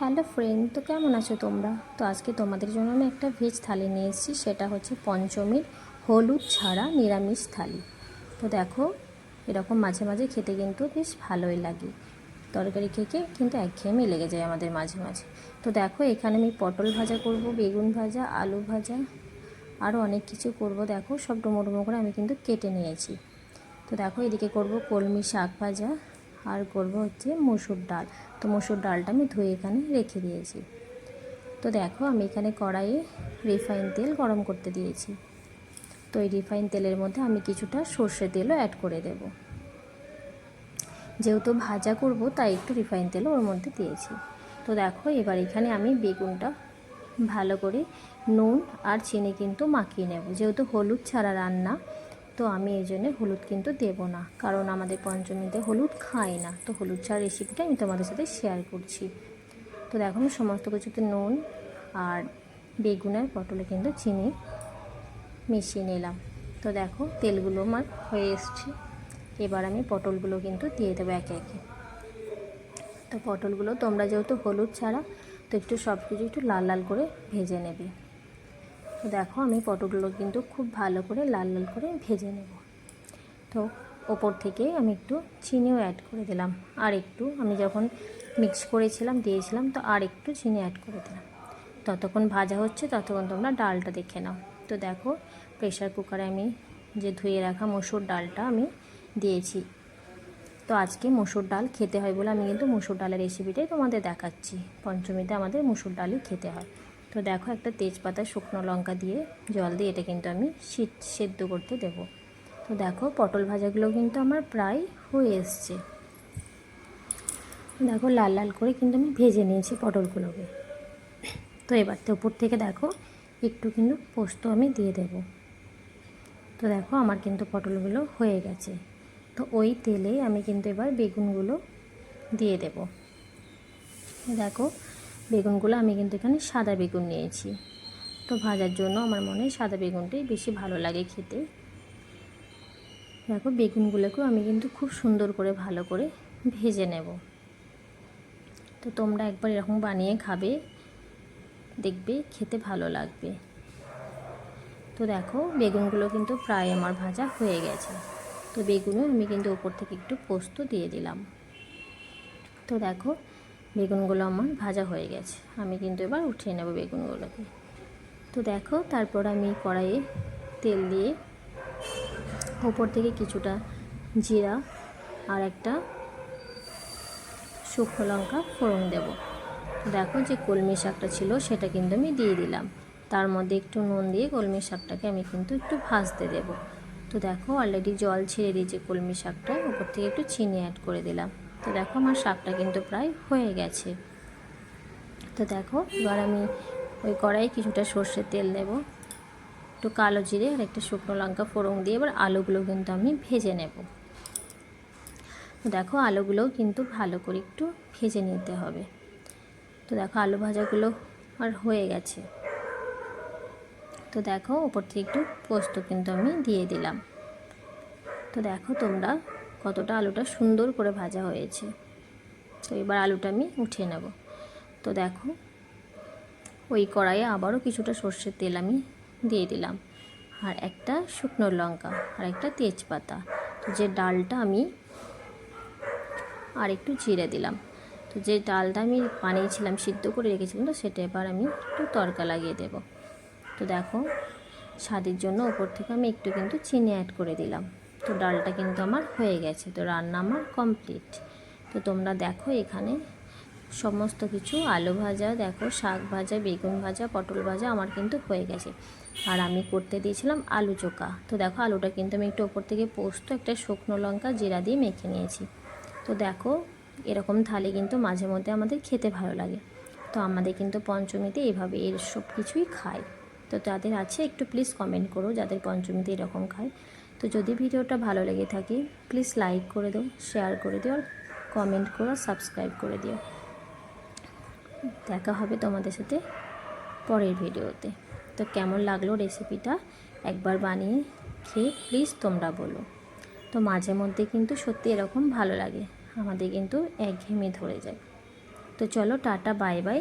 Hello friend, তো কেমন আছো তোমরা? তো আজকে তোমাদের জন্য আমি একটা ভেজ থালি নিয়ে এসেছি, সেটা হচ্ছে পঞ্চমীর হলুদ ছাড়া নিরামিষ থালি। তো দেখো, এরকম মাঝে মাঝে খেতে কিন্তু বেশ ভালোই লাগে। তরকারি খেয়ে কিন্তু একঘেয়েমি লেগে যায় আমাদের মাঝে মাঝে। তো দেখো, এখানে আমি পটল ভাজা করব, বেগুন ভাজা, আলু ভাজা আরও অনেক কিছু করব। দেখো, সব ডুমো ডুমো করে আমি কিন্তু কেটে নিয়েছি। তো দেখো, এদিকে করব কলমি শাক ভাজা। আর করব হচ্ছে মসুর ডাল। তো মসুর ডালটা আমি ধুয়ে এখানে রেখে দিয়েছি। তো দেখো আমি এখানে কড়াইয়ে রিফাইন তেল গরম করতে দিয়েছি। তো এই রিফাইন তেলের মধ্যে আমি কিছুটা সর্ষে তেলও অ্যাড করে দেব। যেহেতু ভাজা করব, তাই একটু রিফাইন তেলও ওর মধ্যে দিয়েছি। তো দেখো এবার এখানে আমি বেগুনটা ভালো করে নুন আর চিনি কিন্তু মাখিয়ে নেব। যেহেতু হলুদ ছাড়া রান্না তো আমি এই জন্যে হলুদ কিন্তু দেব না। কারণ আমাদের পঞ্চমীতে হলুদ খাই না। তো হলুদ ছাড়া রেসিপিটা আমি তোমাদের সাথে শেয়ার করছি। তো দেখো আমি সমস্ত কিছুতে নুন আর বেগুনের পটলে কিন্তু চিনি মিশিয়ে নিলাম। তো দেখো তেলগুলো আমার হয়ে এসছে। এবার আমি পটলগুলো কিন্তু দিয়ে দেবো একে একে। তো পটলগুলো তোমরা যেহেতু হলুদ ছাড়া, তো একটু সব কিছু একটু লাল লাল করে ভেজে নেবে। তো দেখো আমি পটলগুলো কিন্তু খুব ভালো করে লাল লাল করে ভেজে নেব। তো ওপর থেকে আমি একটু চিনিও অ্যাড করে দিলাম। আর একটু আমি যখন মিক্স করেছিলাম, দিয়েছিলাম, তো আর একটু চিনি অ্যাড করে দিলাম। ততক্ষণ ভাজা হচ্ছে, ততক্ষণ তোমরা ডালটা দেখে নাও। তো দেখো প্রেশার কুকারে আমি যে ধুয়ে রাখা মসুর ডালটা আমি দিয়েছি। তো আজকে মসুর ডাল খেতে হয় বলে আমি কিন্তু মসুর ডালের রেসিপিটাই তোমাদের দেখাচ্ছি। পঞ্চমীতে আমাদের মসুর ডালই খেতে হয়। তো দেখো একটা তেজপাতা শুকনো লঙ্কা দিয়ে জল দিয়ে এটা কিন্তু আমি শীত, সেদ্ধ করতে দেব। তো দেখো পটল ভাজাগুলো কিন্তু আমার প্রায় হয়ে এসছে। দেখো লাল লাল করে কিন্তু আমি ভেজে নিয়েছি পটলগুলোকে। তো এবার তো উপর থেকে দেখো একটু কিন্তু পোস্ত আমি দিয়ে দেব। তো দেখো আমার কিন্তু পটলগুলো হয়ে গেছে। তো ওই তেলে আমি কিন্তু এবার বেগুনগুলো দিয়ে দেব। দেখো বেগুনগুলো আমি কিন্তু এখানে সাদা বেগুন নিয়েছি। তো ভাজার জন্য আমার মনে হয় সাদা বেগুনটাই বেশি ভালো লাগে খেতে। দেখো, বেগুনগুলোকেও আমি কিন্তু খুব সুন্দর করে ভালো করে ভেজে নেব। তো তোমরা একবার এরকম বানিয়ে খাবে, দেখবে খেতে ভালো লাগবে। তো দেখো, বেগুনগুলো কিন্তু প্রায় আমার ভাজা হয়ে গেছে। তো বেগুনও আমি কিন্তু উপর থেকে একটু পোস্ত দিয়ে দিলাম। তো দেখো বেগুনগুলো আমার ভাজা হয়ে গেছে। আমি কিন্তু এবার উঠিয়ে নেব বেগুনগুলোকে। তো দেখো, তারপর আমি কড়াইয়ে তেল দিয়ে ওপর থেকে কিছুটা জিরা আর একটা শুকনো লঙ্কা ফোড়ন দেব। দেখো যে কলমি শাকটা ছিল, সেটা কিন্তু আমি দিয়ে দিলাম। তার মধ্যে একটু নুন দিয়ে কলমি শাকটাকে আমি কিন্তু একটু ভাজতে দেব। তো দেখো অলরেডি জল ছেড়ে দিয়েছে কলমি শাকটা উপর থেকে একটু চিনি অ্যাড করে দিলাম। তো দেখো আমার শাকটা কিন্তু প্রায় হয়ে গেছে। তো দেখো, এবার আমি ওই কড়াই কিছুটা সর্ষের তেল দেব। একটু কালো জিরে আর একটা শুকনো লঙ্কা ফোড়ন দিয়ে এবার আলুগুলো কিন্তু আমি ভেজে নেব। দেখো আলুগুলোও কিন্তু ভালো করে একটু ভেজে নিতে হবে। তো দেখো, আলু ভাজাগুলো আর হয়ে গেছে। তো দেখো, ওপর থেকে একটু পোস্ত কিন্তু আমি দিয়ে দিলাম। তো দেখো, তোমরা কতটা আলুটা সুন্দর করে ভাজা হয়েছে। তো এবার আলুটা আমি উঠিয়ে নেব। তো দেখো, ওই কড়াইয়ে আবারও কিছুটা সর্ষের তেল আমি দিয়ে দিলাম। আর একটা শুকনো লঙ্কা আর একটা তেজপাতা। তো যে ডালটা আমি আর একটু জিরে দিলাম। তো যে ডালটা আমি বানিয়েছিলাম, সিদ্ধ করে রেখেছিলাম, তো সেটা এবার আমি একটু তরকা লাগিয়ে দেব। তো দেখো, স্বাদের জন্য ওপর থেকে আমি একটু কিন্তু চিনি অ্যাড করে দিলাম। তো ডালটা কিন্তু আমার হয়ে গেছে, তো রান্না আমার কমপ্লিট তো তোমরা দেখো এখানে সমস্ত কিছু, আলু ভাজা, দেখো শাক ভাজা, বেগুন ভাজা, পটল ভাজা আমার কিন্তু হয়ে গেছে। আর আমি করতে দিয়েছিলাম আলু চোকা তো দেখো আলুটা কিন্তু আমি একটু ওপর থেকে পোস্ত, একটা শুকনো লঙ্কা, জিরা দিয়ে মেখে নিয়েছি। তো দেখো এরকম থালি কিন্তু মাঝে মধ্যে আমাদের খেতে ভালো লাগে। তো আমাদের কিন্তু পঞ্চমীতে এভাবে এর সব কিছুই খায়। তো যাদের আছে, একটু প্লিজ কমেন্ট করো যাদের পঞ্চমীতে এরকম খায়। তো যদি ভিডিওটা ভালো লেগে থাকে প্লিজ লাইক করে দিও শেয়ার করে দিও, আর কমেন্ট করো সাবস্ক্রাইব করে দিও। দেখা হবে তোমাদের সাথে পরের ভিডিওতে। তো কেমন লাগল রেসিপিটা একবার বানিয়ে খেয়ে প্লিজ তোমরা বলো। তো মাঝে মধ্যে কিন্তু সত্যি এরকম ভালো লাগে, আমাদের কিন্তু একঘেয়েমি ধরে যায়। তো চলো, টাটা বাই বাই